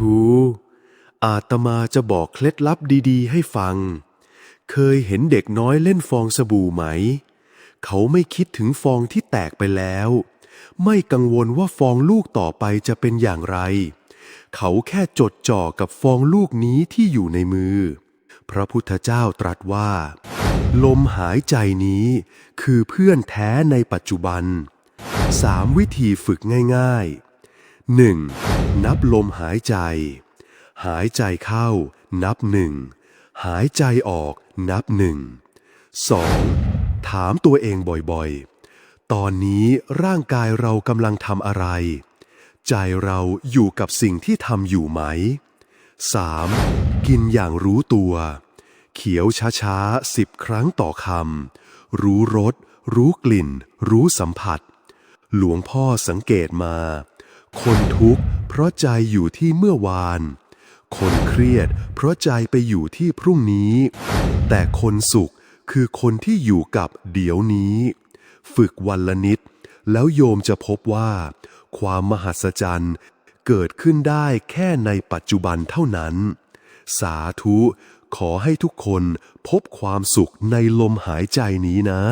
ธุอาตมาจะบอกเคล็ดลับดีๆ ให้ฟัง เคยเห็นเด็กน้อยเล่นฟองสบู่ไหม เขาไม่คิดถึงฟองที่แตกไปแล้ว ไม่กังวลว่าฟองลูกต่อไปจะเป็นอย่างไร เขาแค่จดจ่อกับฟองลูกนี้ที่อยู่ในมือ พระพุทธเจ้าตรัสว่า ลมหายใจนี้คือเพื่อนแท้ในปัจจุบันสามวิธีฝึกง่าย ๆ 1. นับลมหายใจ หายใจเข้า นับหนึ่งหายใจออก นับหนึ่ง 2. ถามตัวเองบ่อยๆ ตอนนี้ร่างกายเรากำลังทำอะไร ใจเราอยู่กับสิ่งที่ทำอยู่ไหม 3. กินอย่างรู้ตัว เขียวช้าๆสิบครั้งต่อคำรู้รสรู้กลิ่น รู้สัมผัส หลวงพ่อสังเกตมา คนทุกข์เพราะใจอยู่ที่เมื่อวาน คนเครียดเพราะใจไปอยู่ที่พรุ่งนี้ แต่คนสุขคือคนที่อยู่กับเดี๋ยวนี้ ฝึกวันละนิด แล้วโยมจะพบว่า ความมหัศจรรย์เกิดขึ้นได้แค่ในปัจจุบันเท่านั้น สาธุ ขอให้ทุกคนพบความสุขในลมหายใจนี้นะ